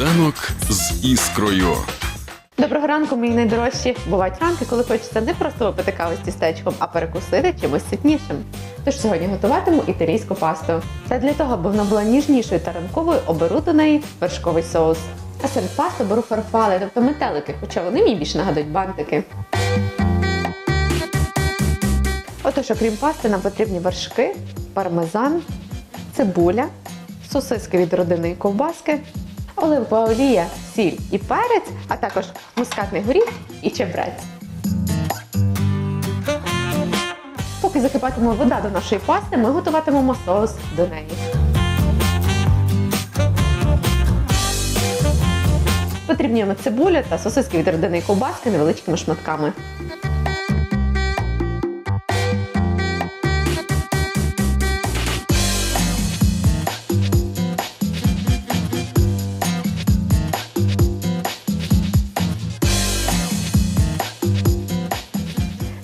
Сніданок з іскрою. Доброго ранку, мої найдорожчі. Бувають ранки, коли хочеться не просто випити каву з тістечком, а перекусити чимось ситнішим. Тож сьогодні готуватиму італійську пасту. Та для того, аби вона була ніжнішою та ранковою, оберу до неї вершковий соус. А серед пасти беру фарфали, тобто метелики, хоча вони мені більше нагадують бантики. Отож, окрім пасти, нам потрібні вершки, пармезан, цибуля, сосиски від родини і ковбаски, оливкова олія, сіль і перець, а також мускатний горіх і чебрець. Поки закипатиме вода до нашої пасти, ми готуватимемо соус до неї. Потрібні нам цибуля та сосиски від родини ковбаски невеличкими шматками.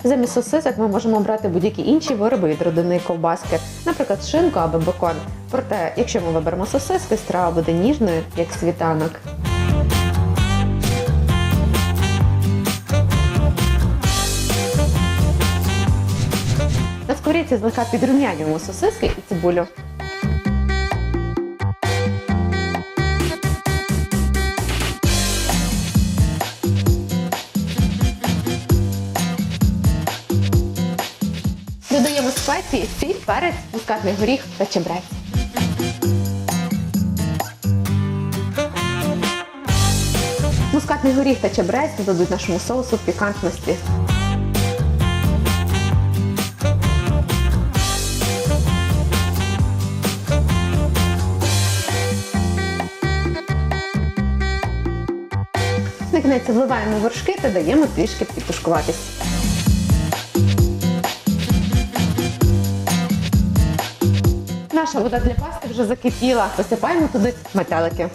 Замість сосисок ми можемо брати будь-які інші вироби від родини ковбаски, наприклад, шинку або бекон. Проте, якщо ми виберемо сосиски, страва буде ніжною, як світанок. На сковорідці злегка підрумянюємо сосиски і цибулю. Спеції, сіль, перець, мускатний горіх та чебрець. Мускатний горіх та чебрець додадуть нашому соусу пікантності. На кінець вливаємо вершки та даємо трішки підтушкуватись. Наша вода для пасти вже закипіла. Висипаємо туди метелики.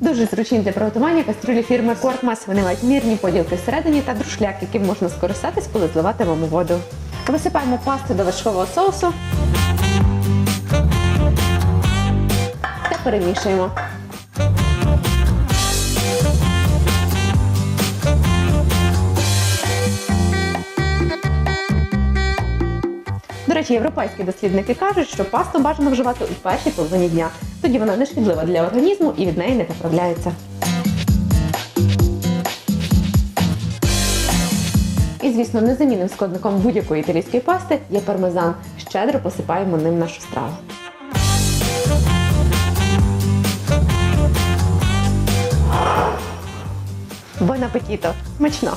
Дуже зручні для приготування каструлі фірми Кортмас. Вони мають мірні поділки всередині та друшляк, яким можна скористатись, коли зливатимемо воду. Висипаємо пасту до вершкового соусу та перемішуємо. До речі, європейські дослідники кажуть, що пасту бажано вживати у першій половині дня. Тоді вона не шкідлива для організму і від неї не поправляється. І, звісно, незамінним складником будь-якої італійської пасти є пармезан. Щедро посипаємо ним нашу страву. Бон апетіто! Смачного!